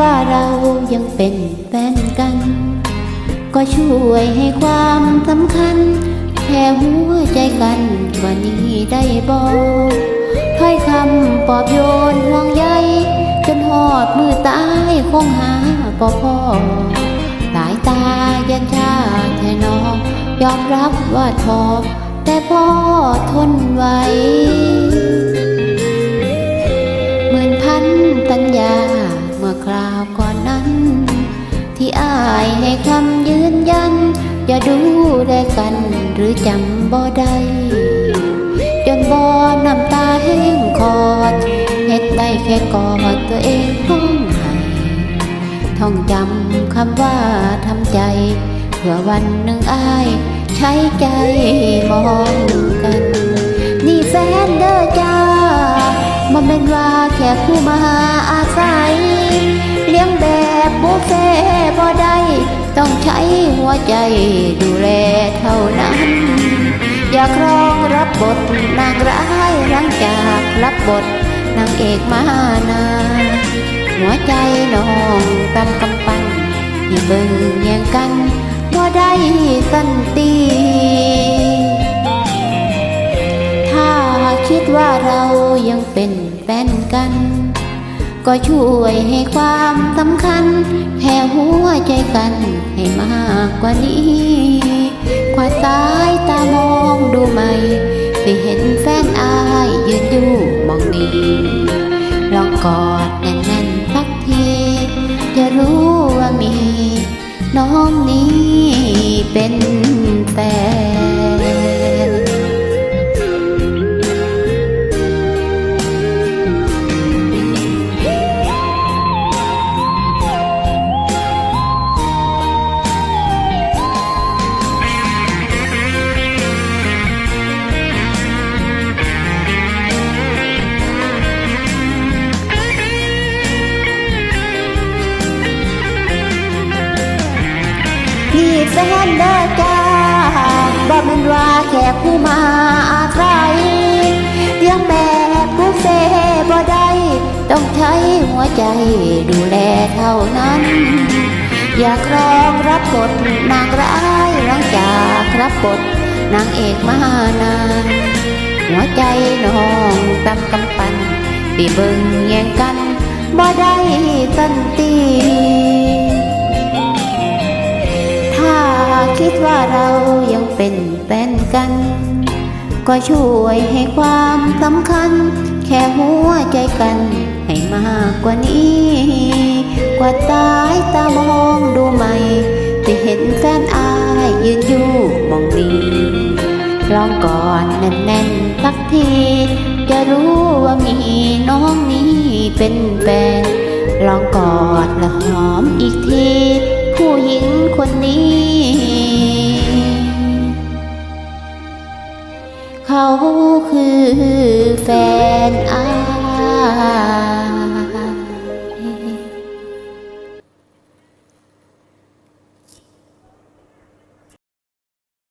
ว่าเรายังเป็นแฟนกัน ก็ช่วยให้ความสำคัญแค่หัวใจกันกว่านี้ได้บอกถ้อยคำปอบโยนห่วงใยจนหอดมือตายคงหาปอพ่อสายตายันชาแท่น้องยอมรับว่าทอแต่พ่อทนไว้ ที่อายให้คำยืนยัน อย่าดูได้กันหรือจำบ่ได้จนบ่น้ำตาแห้งคอดเฮ็ดได้แค่กอดตัวเองห้องไห้ท่องจำคำว่าทำใจ เพื่อวันหนึ่งอาย ใช้ใจมองกัน นี่แฟนเด้อจ้ามันเป็นว่าแค่ผู้มาอาศัย งแบบบุฟเฟ่บ่ได้ต้องใช้หัวใจดูแลเท่านั้น อย่ากลองรับบทนางร้ายหลังจากรับบทนางเอกมานานหัวใจน้องตำกำปั้นที่เบิ่งแย่งกันบ่ได้สันติถ้าคิดว่าเรายังเป็นแฟนกัน ก็ช่วยให้ความสำคัญแค่หัวใจกันให้มากกว่านี้กว่าสายตามองดูไหมไปเห็นแฟนอายยืนอยู่มองนี้ลองกอดแน่นๆสักที จะรู้ว่ามี น้องนี้เป็นแฟน นี่แฟนเด้อจ้าบ่แม่นว่าแค่ผู้มาอาศัยเลี้ยงแบบบุฟเฟ่บ่ได้ต้องใช้หัวใจดูแลเท่านั้น อยากลองรับบทนางร้ายหลังจากรับบทนางเอกมานานหัวใจน้องตำกำปั้นปีเบิ่งแย่งกันบ่ได้สันติ ถ้าคิดว่าเรายังเป็นแฟนกัน ก็ช่วยให้ความสำคัญ แค่หัวใจกัน ให้มากกว่านี้ กว่าตายตามองดูไหมที่เห็นแฟนอายยืนอยู่มองนี้ลองก่อนแน่นๆสักที จะรู้ว่ามีน้องนี้เป็นแฟนลองกอดและหอมอีกที ผู้หญิงคนนี้ เขาคือ